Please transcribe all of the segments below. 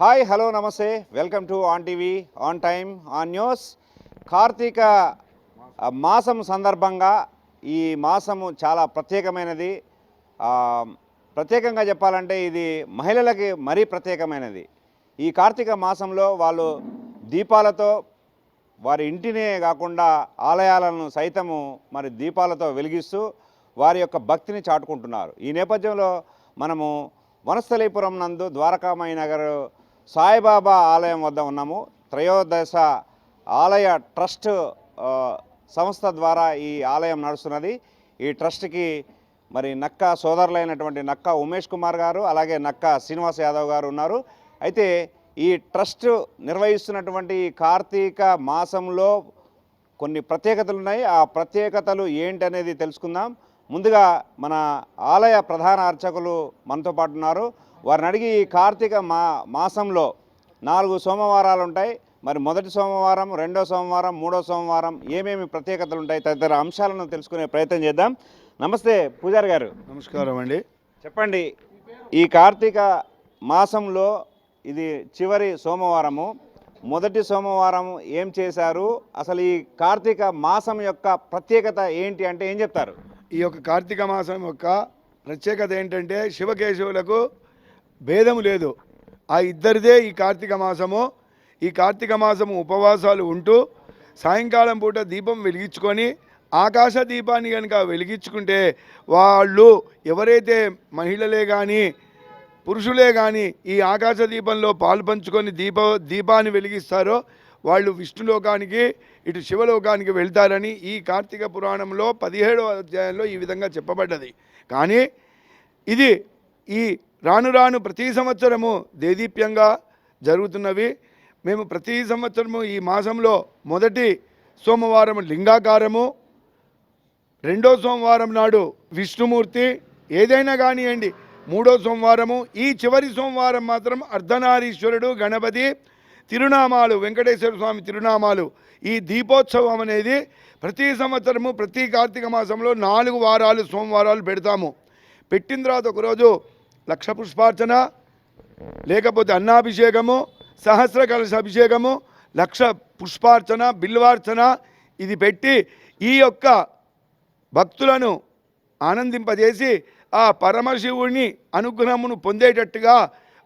Hi hello నమస్తే. Welcome to on TV on time on news. Karthika మాసం సందర్భంగా ఈ మాసము చాలా ప్రత్యేకమైనది. ప్రత్యేకంగా చెప్పాలంటే ఇది మహిళలకి మరీ ప్రత్యేకమైనది. ఈ కార్తీక మాసంలో వాళ్ళు దీపాలతో వారి ఇంటినే కాకుండా ఆలయాలను సైతము మరి దీపాలతో వెలిగిస్తూ వారి యొక్క భక్తిని చాటుకుంటున్నారు. ఈ నేపథ్యంలో మనము వనస్థలీపురం నందు ద్వారకామాయి నగర్ సాయిబాబా ఆలయం వద్ద ఉన్నాము. త్రయోదశ ఆలయ ట్రస్ట్ సంస్థ ద్వారా ఈ ఆలయం నడుస్తున్నది. ఈ ట్రస్ట్కి మరి నక్క సోదరులైనటువంటి నక్క ఉమేష్ కుమార్ గారు అలాగే నక్క శ్రీనివాస్ యాదవ్ గారు ఉన్నారు. అయితే ఈ ట్రస్ట్ నిర్వహిస్తున్నటువంటి కార్తీక మాసంలో కొన్ని ప్రత్యేకతలు ఉన్నాయి. ఆ ప్రత్యేకతలు ఏంటి అనేది తెలుసుకుందాం. ముందుగా మన ఆలయ ప్రధాన అర్చకులు మనతో పాటు ఉన్నారు. వారిని అడిగి ఈ కార్తీక మా మాసంలో నాలుగు సోమవారాలు ఉంటాయి. మరి మొదటి సోమవారం రెండో సోమవారం మూడో సోమవారం ఏమేమి ప్రత్యేకతలు ఉంటాయి? తదితర అంశాలను తెలుసుకునే ప్రయత్నం చేద్దాం. నమస్తే పూజారి గారు. నమస్కారం అండి. చెప్పండి. ఈ కార్తీక మాసంలో ఇది చివరి సోమవారము. మొదటి సోమవారం ఏం చేశారు? అసలు ఈ కార్తీక మాసం యొక్క ప్రత్యేకత ఏంటి అంటే ఏం చెప్తారు? ఈ యొక్క కార్తీక మాసం యొక్క ప్రత్యేకత ఏంటంటే శివకేశవులకు భేదము లేదు. ఆ ఇద్దరిదే ఈ కార్తీక మాసము. ఈ కార్తీక మాసము ఉపవాసాలు ఉంటూ సాయంకాలం పూట దీపం వెలిగించుకొని ఆకాశ దీపాన్ని కనుక వెలిగించుకుంటే వాళ్ళు ఎవరైతే మహిళలే కానీ పురుషులే కానీ ఈ ఆకాశ దీపంలో పాలు పంచుకొని దీప దీపాన్ని వెలిగిస్తారో వాళ్ళు విష్ణులోకానికి ఇటు శివలోకానికి వెళ్తారని ఈ కార్తీక పురాణంలో పదిహేడవ అధ్యాయంలో ఈ విధంగా చెప్పబడ్డది. కానీ ఇది ఈ రాను రాను ప్రతి సంవత్సరము దేదీప్యంగా జరుగుతున్నవి. మేము ప్రతి సంవత్సరము ఈ మాసంలో మొదటి సోమవారం లింగాకారము రెండో సోమవారం నాడు విష్ణుమూర్తి ఏదైనా కానివ్వండి మూడో సోమవారము ఈ చివరి సోమవారం మాత్రం అర్ధనారీశ్వరుడు గణపతి తిరునామాలు వెంకటేశ్వర స్వామి తిరునామాలు. ఈ దీపోత్సవం అనేది ప్రతి సంవత్సరము ప్రతి కార్తీక మాసంలో నాలుగు వారాలు సోమవారాలు పెడతాము. పెట్టిన తర్వాత ఒకరోజు లక్ష పుష్పార్చన లేకపోతే అన్నాభిషేకము సహస్ర కలశ అభిషేకము లక్ష పుష్పార్చన బిల్వార్చన ఇది పెట్టి ఈ యొక్క భక్తులను ఆనందింపజేసి ఆ పరమశివుని అనుగ్రహమును పొందేటట్టుగా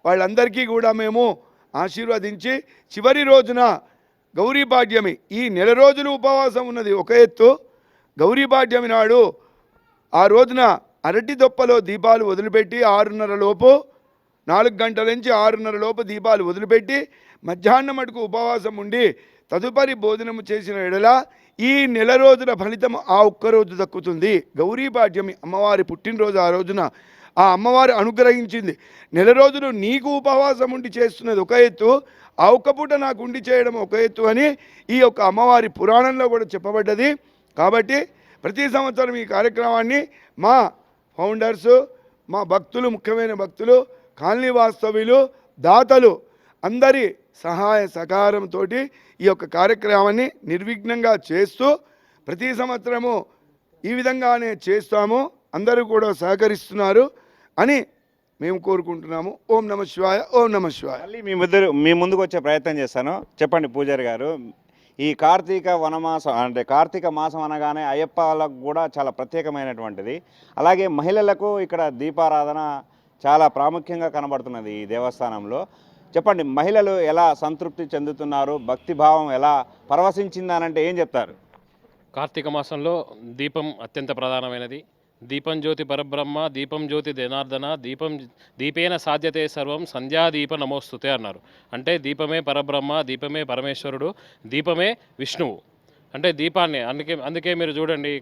వాళ్ళందరికీ కూడా మేము ఆశీర్వదించి చివరి రోజున గౌరీపాడ్యమి ఈ నెల రోజులు ఉపవాసం ఉన్నది ఒక ఎత్తు గౌరీపాడ్యమి నాడు ఆ రోజున అరటి దొప్పలో దీపాలు వదిలిపెట్టి ఆరున్నర లోపు నాలుగు గంటల నుంచి ఆరున్నర లోపు దీపాలు వదిలిపెట్టి మధ్యాహ్నం మటుకు ఉపవాసం ఉండి తదుపరి భోజనము చేసిన ఎడల ఈ నెల రోజుల ఫలితం ఆ ఒక్కరోజు దక్కుతుంది. గౌరీపాఠ్యమి అమ్మవారి పుట్టినరోజు ఆ రోజున ఆ అమ్మవారు అనుగ్రహించింది. నెల రోజులు నీకు ఉపవాసం ఉండి చేస్తున్నది ఒక ఎత్తు ఆ ఒక్క పూట నాకు ఉండి చేయడం ఒక ఎత్తు అని ఈ యొక్క అమ్మవారి పురాణంలో కూడా చెప్పబడ్డది. కాబట్టి ప్రతి సంవత్సరం ఈ కార్యక్రమాన్ని మా ఫౌండర్సు మా భక్తులు ముఖ్యమైన భక్తులు కాలనీ వాస్తవ్యులు దాతలు అందరి సహాయ సహకారంతో ఈ యొక్క కార్యక్రమాన్ని నిర్విఘ్నంగా చేస్తూ ప్రతి సంవత్సరము ఈ విధంగానే చేస్తాము. అందరూ కూడా సహకరిస్తున్నారు అని మేము కోరుకుంటున్నాము. ఓం నమ శివాయ ఓం నమ శివాయ. మళ్ళీ మీ ముద్దరు మీ ముందుకు వచ్చే ప్రయత్నం చేస్తాను. చెప్పండి పూజారి గారు. ఈ కార్తీక వనమాసం అంటే కార్తీక మాసం అనగానే అయ్యప్పలకు కూడా చాలా ప్రత్యేకమైనటువంటిది. అలాగే మహిళలకు ఇక్కడ దీపారాధన చాలా ప్రాముఖ్యంగా కనబడుతున్నది ఈ దేవస్థానంలో. చెప్పండి మహిళలు ఎలా సంతృప్తి చెందుతున్నారు? భక్తి భావం ఎలా పరవశించిందనంటే ఏం చెప్తారు? కార్తీక మాసంలో దీపం అత్యంత ప్రధానమైనది. దీపం జ్యోతి పరబ్రహ్మ దీపం జ్యోతి జనార్దన దీపం దీపేన సాధ్యతే సర్వం సంధ్యాదీప నమోస్తుతే అన్నారు. అంటే దీపమే పరబ్రహ్మ దీపమే పరమేశ్వరుడు దీపమే విష్ణువు. అంటే దీపాన్ని అందుకే అందుకే మీరు చూడండి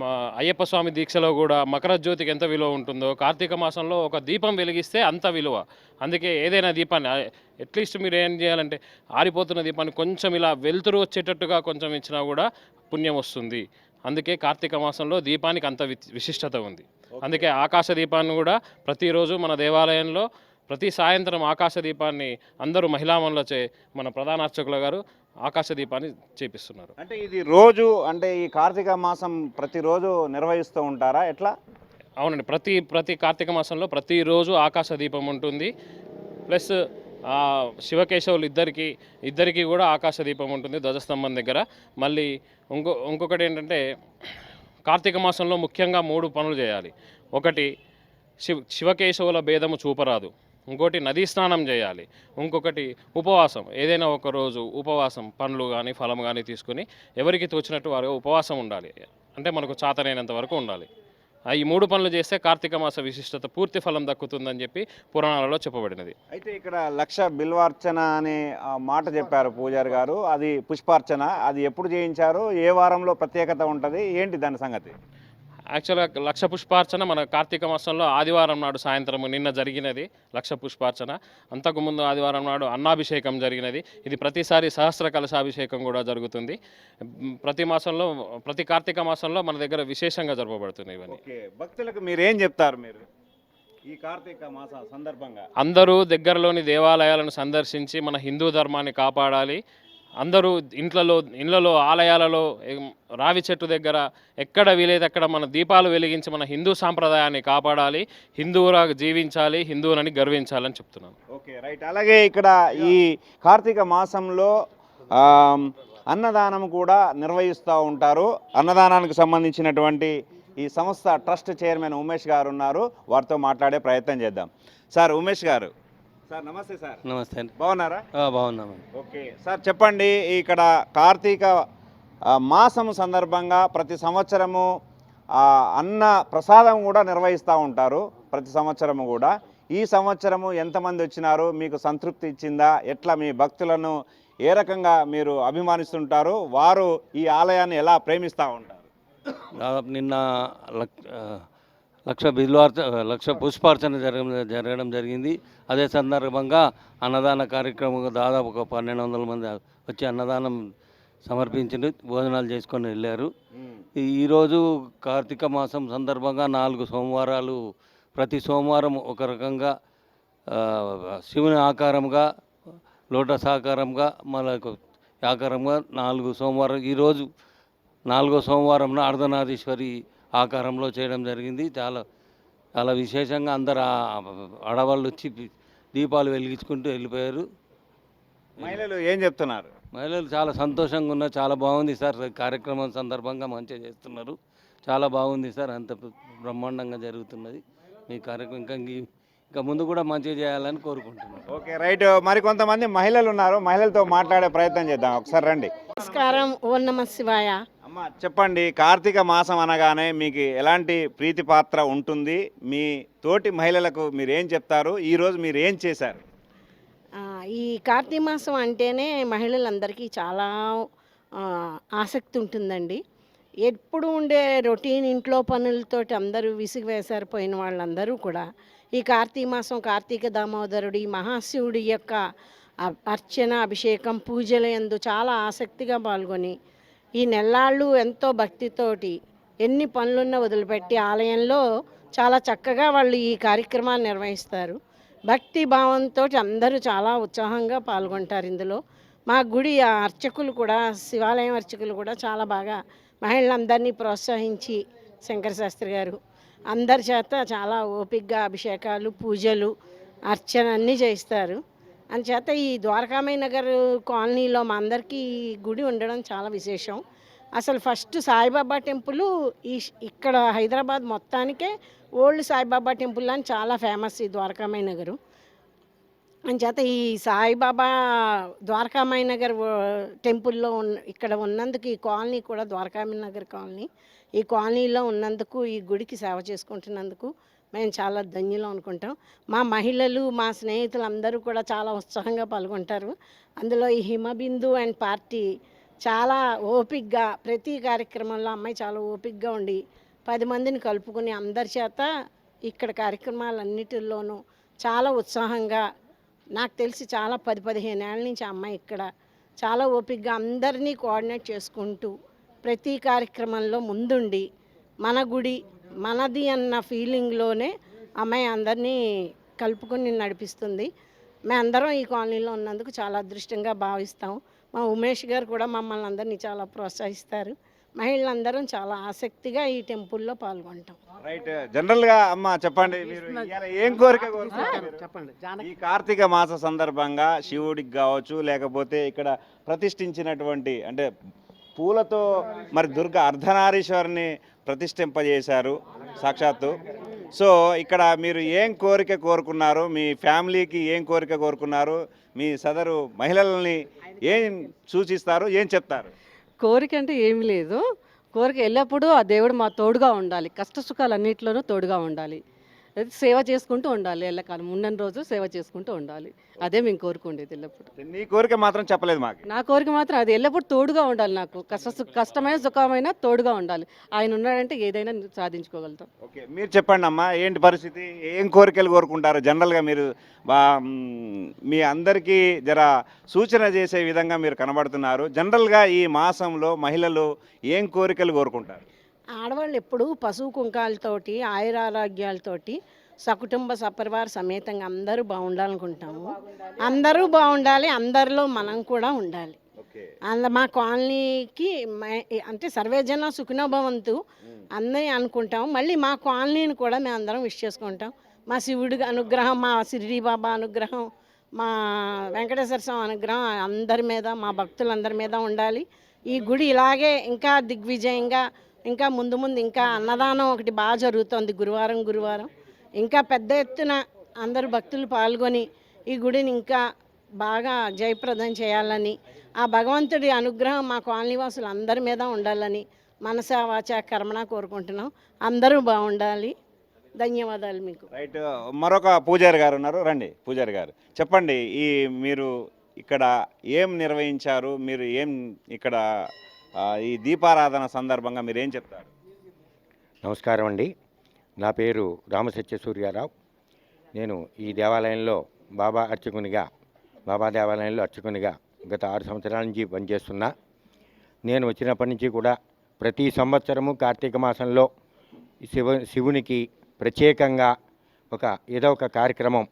మా అయ్యప్ప స్వామి దీక్షలో కూడా మకర జ్యోతికి ఎంత విలువ ఉంటుందో కార్తీక మాసంలో ఒక దీపం వెలిగిస్తే అంత విలువ. అందుకే ఏదైనా దీపాన్ని అట్లీస్ట్ మీరు ఏం చేయాలంటే ఆరిపోతున్న దీపాన్ని కొంచెం ఇలా వెలుతురు వచ్చేటట్టుగా కొంచెం ఇచ్చినా కూడా పుణ్యం వస్తుంది. అందుకే కార్తీక మాసంలో దీపానికి అంత విశిష్టత ఉంది. అందుకే ఆకాశ దీపాన్ని కూడా ప్రతిరోజు మన దేవాలయంలో ప్రతి సాయంత్రం ఆకాశ దీపాన్ని అందరూ మహిళామణులచే మన ప్రధాన అర్చకుల గారు ఆకాశ దీపాన్ని చేపిస్తున్నారు. అంటే ఇది రోజు అంటే ఈ కార్తీక మాసం ప్రతిరోజు నిర్వహిస్తూ ఉంటారా? ఎట్లా? అవునండి. ప్రతి ప్రతి కార్తీక మాసంలో ప్రతిరోజు ఆకాశ దీపం ఉంటుంది. ప్లస్ శివకేశవులు ఇద్దరికి ఇద్దరికి కూడా ఆకాశ దీపం ఉంటుంది ధ్వజస్తంభం దగ్గర. మళ్ళీ ఇంకో ఇంకొకటి ఏంటంటే కార్తీక మాసంలో ముఖ్యంగా మూడు పనులు చేయాలి. ఒకటి శివ శివకేశవుల భేదము చూపరాదు. ఇంకోటి నదీ స్నానం చేయాలి. ఇంకొకటి ఉపవాసం. ఏదైనా ఒక రోజు ఉపవాసం పండ్లు కానీ ఫలం కానీ తీసుకుని ఎవరికి తోచినట్టు వారు ఉపవాసం ఉండాలి. అంటే మనకు చాతనైనంత వరకు ఉండాలి. ఈ మూడు పనులు చేస్తే కార్తీక మాస విశిష్టత పూర్తి ఫలం దక్కుతుందని చెప్పి పురాణాలలో చెప్పబడినది. అయితే ఇక్కడ లక్ష బిల్వార్చన అనే మాట చెప్పారు పూజారి గారు. అది పుష్పార్చన. అది ఎప్పుడు చేయించారు? ఏ వారంలో ప్రత్యేకత ఉంటుంది? ఏంటి దాని సంగతి? యాక్చువల్గా లక్ష పుష్పార్చన మన కార్తీక మాసంలో ఆదివారం నాడు సాయంత్రం నిన్న జరిగినది లక్ష పుష్పార్చన. అంతకుముందు ఆదివారం నాడు అన్నాభిషేకం జరిగినది. ఇది ప్రతిసారి సహస్ర కలశాభిషేకం కూడా జరుగుతుంది. ప్రతి మాసంలో ప్రతి కార్తీక మాసంలో మన దగ్గర విశేషంగా జరపబడుతుంది ఇవన్నీ. భక్తులకు మీరు ఏం చెప్తారు మీరు ఈ కార్తీక మాస సందర్భంగా? అందరూ దగ్గరలోని దేవాలయాలను సందర్శించి మన హిందూ ధర్మాన్ని కాపాడాలి. అందరూ ఇంట్లలో ఇళ్ళలో ఆలయాలలో రావి చెట్టు దగ్గర ఎక్కడ వీలైతే అక్కడ మన దీపాలు వెలిగించి మన హిందూ సాంప్రదాయాన్ని కాపాడాలి హిందువులా జీవించాలి హిందువులని గర్వించాలని చెప్తున్నాను. Okay right. అలాగే ఇక్కడ ఈ కార్తీక మాసంలో అన్నదానం కూడా నిర్వహిస్తూ ఉంటారు. అన్నదానానికి సంబంధించినటువంటి ఈ సంస్థ ట్రస్ట్ చైర్మన్ ఉమేష్ గారు ఉన్నారు. వారితో మాట్లాడే ప్రయత్నం చేద్దాం. సార్ ఉమేష్ గారు సార్ నమస్తే సార్. నమస్తే అండి. బాగున్నారా? బాగున్నాము ఓకే. సార్ చెప్పండి ఇక్కడ కార్తీక ఆ, మాసం సందర్భంగా ప్రతి సంవత్సరము అన్న ప్రసాదం కూడా నిర్వహిస్తూ ఉంటారు ప్రతి సంవత్సరము కూడా. ఈ సంవత్సరము ఎంతమంది వచ్చినారు? మీకు సంతృప్తి ఇచ్చిందా? ఎట్లా మీ భక్తులను ఏ రకంగా మీరు అభిమానిస్తుంటారు? వారు ఈ ఆలయాన్ని ఎలా ప్రేమిస్తూ ఉంటారు? దాదాపు నిన్న లక్ష బిల్వార్చ లక్ష పుష్పార్చన జరగడం జరగడం జరిగింది. అదే సందర్భంగా అన్నదాన కార్యక్రమం దాదాపు ఒక పన్నెండు వందల మంది వచ్చి అన్నదానం సమర్పించి భోజనాలు చేసుకొని వెళ్ళారు. ఈరోజు కార్తీక మాసం సందర్భంగా నాలుగు సోమవారాలు ప్రతి సోమవారం ఒక రకంగా శివుని ఆకారంగా లోటస్ ఆకారంగా మళ్ళీ ఆకారంగా నాలుగు సోమవారం ఈరోజు నాలుగో సోమవారం అర్ధనాథీశ్వరి ఆకారంలో చేయడం జరిగింది. చాలా చాలా విశేషంగా అందరు ఆడవాళ్ళు వచ్చి దీపాలు వెలిగించుకుంటూ వెళ్ళిపోయారు. మహిళలు ఏం చెప్తున్నారు? మహిళలు చాలా సంతోషంగా ఉన్నారు. చాలా బాగుంది సార్. కార్యక్రమం సందర్భంగా మంచిగా చేస్తున్నారు. చాలా బాగుంది సార్. అంత బ్రహ్మాండంగా జరుగుతున్నది. మీ కార్యక్రమం ఇంకా ఇంక- ఇంకా ముందు కూడా మంచిగా చేయాలని కోరుకుంటున్నాను. Okay right. మరి కొంతమంది మహిళలు ఉన్నారు. మహిళలతో మాట్లాడే ప్రయత్నం చేద్దాం. ఒకసారి రండి. నమస్కారం. ఓం నమ శివాయ. అమ్మ చెప్పండి కార్తీక మాసం అనగానే మీకు ఎలాంటి ప్రీతి పాత్ర ఉంటుంది? మీ తోటి మహిళలకు మీరు ఏం చెప్తారు ఈరోజు మీరు ఏం చేశారు ఈ కార్తీక మాసం అంటేనే మహిళలందరికీ చాలా ఆసక్తి ఉంటుందండి. ఎప్పుడు ఉండే రొటీన్ ఇంట్లో పనులతోటి అందరూ విసిగి వేసారిపోయిన వాళ్ళందరూ కూడా ఈ కార్తీక మాసం కార్తీక దామోదరుడి మహాశివుడి యొక్క అర్చన అభిషేకం పూజల యందు చాలా ఆసక్తిగా పాల్గొని ఈ నెల్లాళ్ళు ఎంతో భక్తితోటి ఎన్ని పనులున్నా వదిలిపెట్టి ఆలయంలో చాలా చక్కగా వాళ్ళు ఈ కార్యక్రమాన్ని నిర్వహిస్తారు. భక్తి భావంతో అందరూ చాలా ఉత్సాహంగా పాల్గొంటారు ఇందులో. మా గుడి అర్చకులు కూడా శివాలయం అర్చకులు కూడా చాలా బాగా మహిళలందరినీ ప్రోత్సహించి శంకర శాస్త్రి గారు అందరి చేత చాలా ఓపికగా అభిషేకాలు పూజలు అర్చన అన్నీ చేయిస్తారు. అందుచేత ఈ ద్వారకామయ్య నగర్ కాలనీలో మా అందరికీ ఈ గుడి ఉండడం చాలా విశేషం. అసలు ఫస్ట్ సాయిబాబా టెంపుల్ ఈ ఇక్కడ హైదరాబాద్ మొత్తానికే ఓల్డ్ సాయిబాబా టెంపుల్ అని చాలా ఫేమస్ ఈ ద్వారకామయ్య నగరు. అంచేత ఈ సాయిబాబా ద్వారకామాయి నగర్ టెంపుల్లో ఉన్న ఇక్కడ ఉన్నందుకు ఈ కాలనీ కూడా ద్వారకామాయి నగర్ కాలనీ. ఈ కాలనీలో ఉన్నందుకు ఈ గుడికి సేవ చేసుకుంటున్నందుకు మేము చాలా ధన్యులం అనుకుంటాం. మా మహిళలు మా స్నేహితులు అందరూ కూడా చాలా ఉత్సాహంగా పాల్గొంటారు. అందులో ఈ హిమబిందు అండ్ పార్టీ చాలా ఓపిక్గా ప్రతి కార్యక్రమంలో అమ్మాయి చాలా ఓపిక్గా ఉండి పది మందిని కలుపుకుని అందరి చేత ఇక్కడ కార్యక్రమాలన్నిటిలోనూ చాలా ఉత్సాహంగా నాకు తెలిసి చాలా పది పదిహేను ఏళ్ళ నుంచి అమ్మాయి ఇక్కడ చాలా ఓపిక్గా అందరినీ కోఆర్డినేట్ చేసుకుంటూ ప్రతి కార్యక్రమంలో ముందుండి మన గుడి మనది అన్న ఫీలింగ్లోనే అమ్మాయి అందరినీ కలుపుకొని నడిపిస్తుంది. మేమందరం ఈ కాలనీలో ఉన్నందుకు చాలా అదృష్టంగా భావిస్తాం. మా ఉమేష్ గారు కూడా మమ్మల్ని అందరినీ చాలా ప్రోత్సహిస్తారు. మహిళలందరం చాలా ఆసక్తిగా ఈ టెంపుల్లో పాల్గొంటాం. రైట్. జనరల్గా అమ్మ చెప్పండి మీరు ఇవాళ ఏం కోరిక కోరుకుంటున్నారు చెప్పండి. ఈ కార్తీక మాస సందర్భంగా శివుడికి కావచ్చు లేకపోతే ఇక్కడ ప్రతిష్ఠించినటువంటి అంటే పూలతో మరి దుర్గ అర్ధనారీశ్వరిని ప్రతిష్ఠింపజేశారు. సాక్షాత్తు. సో ఇక్కడ మీరు ఏం కోరిక కోరుకున్నారు మీ ఫ్యామిలీకి ఏం కోరిక కోరుకున్నారు మీ సదరు మహిళల్ని ఏం సూచిస్తారు ఏం చెప్తారు? కోరిక అంటే ఏమి లేదు. కోరిక ఎల్లప్పుడూ ఆ దేవుడు మా తోడుగా ఉండాలి. కష్ట సుఖాలు అన్నింటిలోనూ తోడుగా ఉండాలి. సేవ చేసుకుంటూ ఉండాలి ఎల్లకాలం. ఉన్నన్ని రోజు సేవ చేసుకుంటూ ఉండాలి. అదే మేము కోరుకుండేది ఎల్లప్పుడు. నీ కోరిక మాత్రం చెప్పలేదు మాకు. నా కోరిక మాత్రం అది. ఎల్లప్పుడు తోడుగా ఉండాలి నాకు. కష్ట కష్టమైన సుఖమైన తోడుగా ఉండాలి. ఆయన ఉన్నాడంటే ఏదైనా సాధించుకోగలుగుతాం ఓకే మీరు చెప్పండి అమ్మా ఏంటి పరిస్థితి? ఏం కోరికలు కోరుకుంటారు? జనరల్గా మీరు మీ అందరికీ జర సూచన చేసే విధంగా మీరు కనబడుతున్నారు. జనరల్గా ఈ మాసంలో మహిళలు ఏం కోరికలు కోరుకుంటారు? ఆడవాళ్ళు ఎప్పుడూ పశువు కుంకాలతోటి ఆయురారోగ్యాలతోటి సకుటుంబ సపరివార సమేతంగా అందరూ బాగుండాలనుకుంటాము. అందరూ బాగుండాలి. అందరిలో మనం కూడా ఉండాలి. అంద మా కాలనీకి అంటే సర్వేజన సుఖినోభవంతు అందరి అనుకుంటాం మళ్ళీ మా కాలనీని కూడా మేము అందరం విష్ చేసుకుంటాం. మా శివుడి అనుగ్రహం మా సిరిడి బాబా అనుగ్రహం మా వెంకటేశ్వర స్వామి అనుగ్రహం అందరి మీద మా భక్తులందరి మీద ఉండాలి. ఈ గుడి ఇలాగే ఇంకా దిగ్విజయంగా ఇంకా ముందు ముందు ఇంకా అన్నదానం ఒకటి బాగా జరుగుతుంది గురువారం గురువారం. ఇంకా పెద్ద ఎత్తున అందరు భక్తులు పాల్గొని ఈ గుడిని ఇంకా బాగా జయప్రదం చేయాలని ఆ భగవంతుడి అనుగ్రహం మా కాలనీవాసులు అందరి మీద ఉండాలని మనస వాచ కర్మణ కోరుకుంటున్నాం. అందరూ బాగుండాలి. ధన్యవాదాలు మీకు. రైట్ మరొక పూజారి గారు ఉన్నారు. రండి పూజారి గారు. చెప్పండి ఈ మీరు ఇక్కడ ఏం నిర్వహించారు? మీరు ఏం ఇక్కడ ఈ దీపారాధన సందర్భంగా మీరు ఏం చెప్తారు? నమస్కారం అండి. నా పేరు రామసత్య సూర్యారావు. నేను ఈ దేవాలయంలో బాబా అర్చకునిగా బాబా దేవాలయంలో అర్చకునిగా గత ఆరు సంవత్సరాల నుంచి పనిచేస్తున్నా. నేను వచ్చినప్పటి నుంచి కూడా ప్రతి సంవత్సరము కార్తీక మాసంలో శివ శివునికి ప్రత్యేకంగా ఒక ఏదో ఒక కార్యక్రమం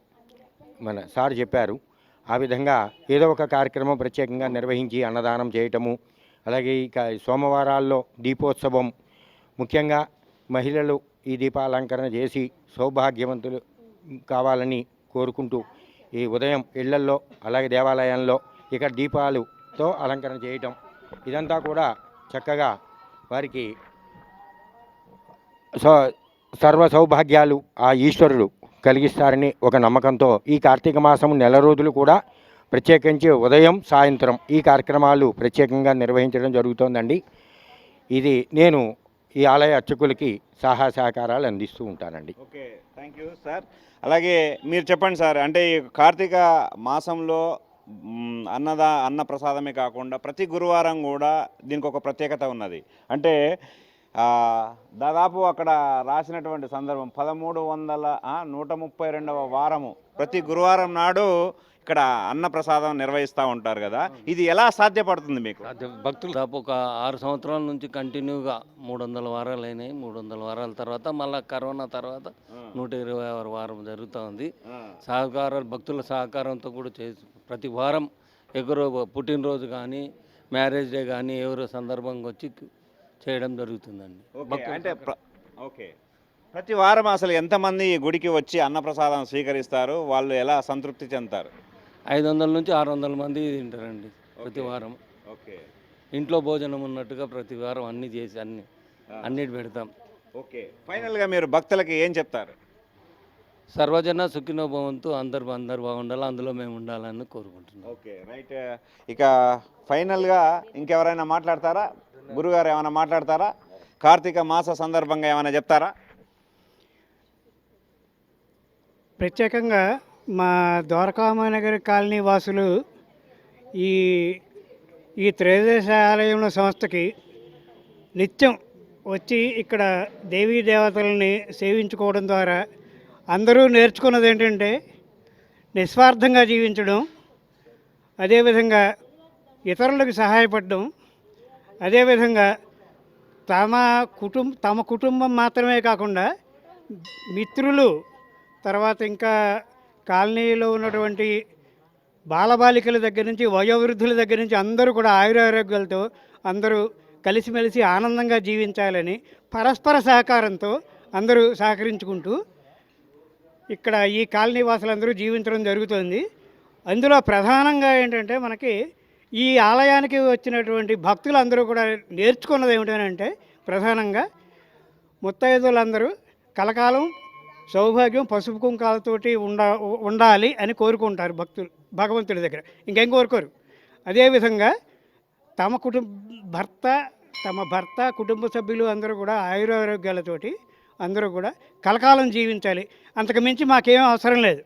మన సార్ చెప్పారు. ఆ విధంగా ఏదో ఒక కార్యక్రమం ప్రత్యేకంగా నిర్వహించి అన్నదానం చేయటము అలాగే ఇక సోమవారాల్లో దీపోత్సవం ముఖ్యంగా మహిళలు ఈ దీపాలంకరణ చేసి సౌభాగ్యవంతులు కావాలని కోరుకుంటూ ఈ ఉదయం ఇళ్ళల్లో అలాగే దేవాలయంలో ఇక దీపాలతో అలంకరణ చేయటం. ఇదంతా కూడా చక్కగా వారికి స- సర్వ సౌభాగ్యాలు ఆ ఈశ్వరుడు కలిగిస్తారని ఒక నమ్మకంతో ఈ కార్తీక మాసం నెల రోజులు కూడా ప్రత్యేకించి ఉదయం సాయంత్రం ఈ కార్యక్రమాలు ప్రత్యేకంగా నిర్వహించడం జరుగుతోందండి. ఇది నేను ఈ ఆలయ అర్చకులకి సహాయ సహకారాలు అందిస్తూ ఉంటానండి. Okay thank you sir. అలాగే మీరు చెప్పండి సార్ అంటే ఈ కార్తీక మాసంలో అన్నదా అన్న ప్రసాదమే కాకుండా ప్రతి గురువారం కూడా దీనికి ఒక ప్రత్యేకత ఉన్నది. అంటే దాదాపు అక్కడ రాసినటువంటి సందర్భం పదమూడు వందల నూట ముప్పై రెండవ వారము ప్రతి గురువారం నాడు ఇక్కడ అన్న ప్రసాదం నిర్వహిస్తూ ఉంటారు కదా. ఇది ఎలా సాధ్యపడుతుంది మీకు? భక్తులు దాదాపు ఒక ఆరు సంవత్సరాల నుంచి కంటిన్యూగా మూడు వందల వారాలు అయినాయి. మూడు వందల వారాల తర్వాత మళ్ళీ కరోనా తర్వాత నూట ఇరవై ఆరు వారం జరుగుతూ ఉంది. సహకారాలు భక్తుల సహకారంతో కూడా చేసి ప్రతి వారం ఎవరో పుట్టినరోజు కానీ మ్యారేజ్ డే కానీ ఎవరో సందర్భంగా వచ్చి చేయడం జరుగుతుందండి. అంటే ఓకే. ప్రతి వారం అసలు ఎంతమంది ఈ గుడికి వచ్చి అన్నప్రసాదం స్వీకరిస్తారు? వాళ్ళు ఎలా సంతృప్తి చెందుతారు? ఐదు వందల నుంచి ఆరు వందల మంది తింటారండి ప్రతి. వారం. ఓకే. ఇంట్లో భోజనం ఉన్నట్టుగా ప్రతి వారం అన్ని చేసి అన్ని అన్నిటి పెడతాం. ఓకే. ఫైనల్గా మీరు భక్తులకి ఏం చెప్తారు? సర్వజన సుఖినో భవంతు అందరు అందరు బాగుండాలి అందులో మేము ఉండాలని కోరుకుంటున్నాం. ఓకే. రైట్. ఇక ఫైనల్గా ఇంకెవరైనా మాట్లాడతారా? గురుగారు ఏమైనా మాట్లాడతారా? కార్తీక మాస సందర్భంగా ఏమైనా చెప్తారా? ప్రత్యేకంగా మా ద్వారకామానగర్ కాలనీ వాసులు ఈ ఈ త్రయోదశ ఆలయంలో సంస్థకి నిత్యం వచ్చి ఇక్కడ దేవీ దేవతల్ని సేవించుకోవడం ద్వారా అందరూ నేర్చుకున్నది ఏంటంటే నిస్వార్థంగా జీవించడం అదేవిధంగా ఇతరులకు సహాయపడడం అదేవిధంగా తమ కుటుంబ తమ కుటుంబం మాత్రమే కాకుండా మిత్రులు తర్వాత ఇంకా కాలనీలో ఉన్నటువంటి బాలబాలికల దగ్గర నుంచి వయోవృద్ధుల దగ్గర నుంచి అందరూ కూడా ఆయురారోగ్యాలతో అందరూ కలిసిమెలిసి ఆనందంగా జీవించాలని పరస్పర సహకారంతో అందరూ సహకరించుకుంటూ ఇక్కడ ఈ కాలనీ వాసులందరూ జీవించడం జరుగుతుంది. అందులో ప్రధానంగా ఏంటంటే మనకి ఈ ఆలయానికి వచ్చినటువంటి భక్తులందరూ కూడా నేర్చుకున్నది ఏమిటంటే ప్రధానంగా ముత్తైదులందరూ కలకాలం సౌభాగ్యం పసుపు కుంకాలతోటి ఉండ ఉండాలి అని కోరుకుంటారు భక్తులు భగవంతుడి దగ్గర. ఇంకేం కోరుకోరు. అదేవిధంగా తమ కుటుంబ భర్త తమ భర్త కుటుంబ సభ్యులు అందరూ కూడా ఆయురారోగ్యాలతోటి అందరూ కూడా కలకాలం జీవించాలి. అంతకు మించి మాకేం అవసరం లేదు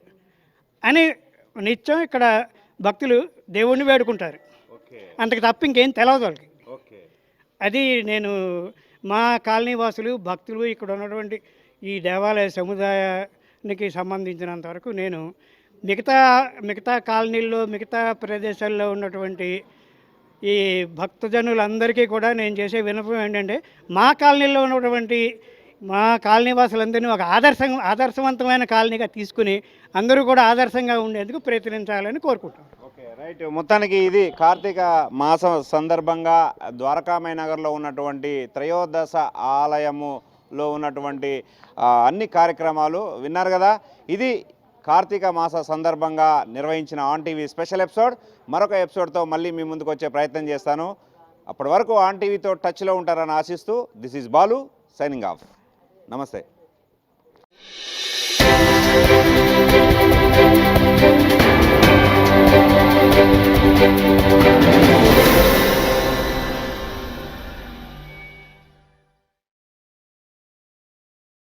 అని నిత్యం ఇక్కడ భక్తులు దేవుణ్ణి వేడుకుంటారు. అంతకు తప్ప ఇంకేం తెలియదు వాళ్ళకి. ఓకే. అది నేను మా కాలనీ వాసులు భక్తులు ఇక్కడ ఉన్నటువంటి ఈ దేవాలయ సముదాయానికి సంబంధించినంత వరకు నేను మిగతా మిగతా కాలనీల్లో మిగతా ప్రదేశాల్లో ఉన్నటువంటి ఈ భక్తజనులందరికీ కూడా నేను చేసే వినపం ఏంటంటే మా కాలనీలో ఉన్నటువంటి మా కాలనీ వాసులందరినీ ఒక ఆదర్శం ఆదర్శవంతమైన కాలనీగా తీసుకుని అందరూ కూడా ఆదర్శంగా ఉండేందుకు ప్రయత్నించాలని కోరుకుంటాను ఓకే రైట్. మొత్తానికి ఇది కార్తీక మాసం సందర్భంగా ద్వారకామయ నగర్లో ఉన్నటువంటి త్రయోదశ ఆలయము లో ఉన్నటువంటి అన్ని కార్యక్రమాలు విన్నారు కదా? ఇది కార్తీక మాస సందర్భంగా నిర్వహించిన ఆన్ టీవీ స్పెషల్ ఎపిసోడ్. మరొక ఎపిసోడ్తో మళ్ళీ మీ ముందుకు వచ్చే ప్రయత్నం చేస్తాను. అప్పటి వరకు ఆన్ టీవీతో టచ్లో ఉంటారని ఆశిస్తూ this is Balu signing off. నమస్తే.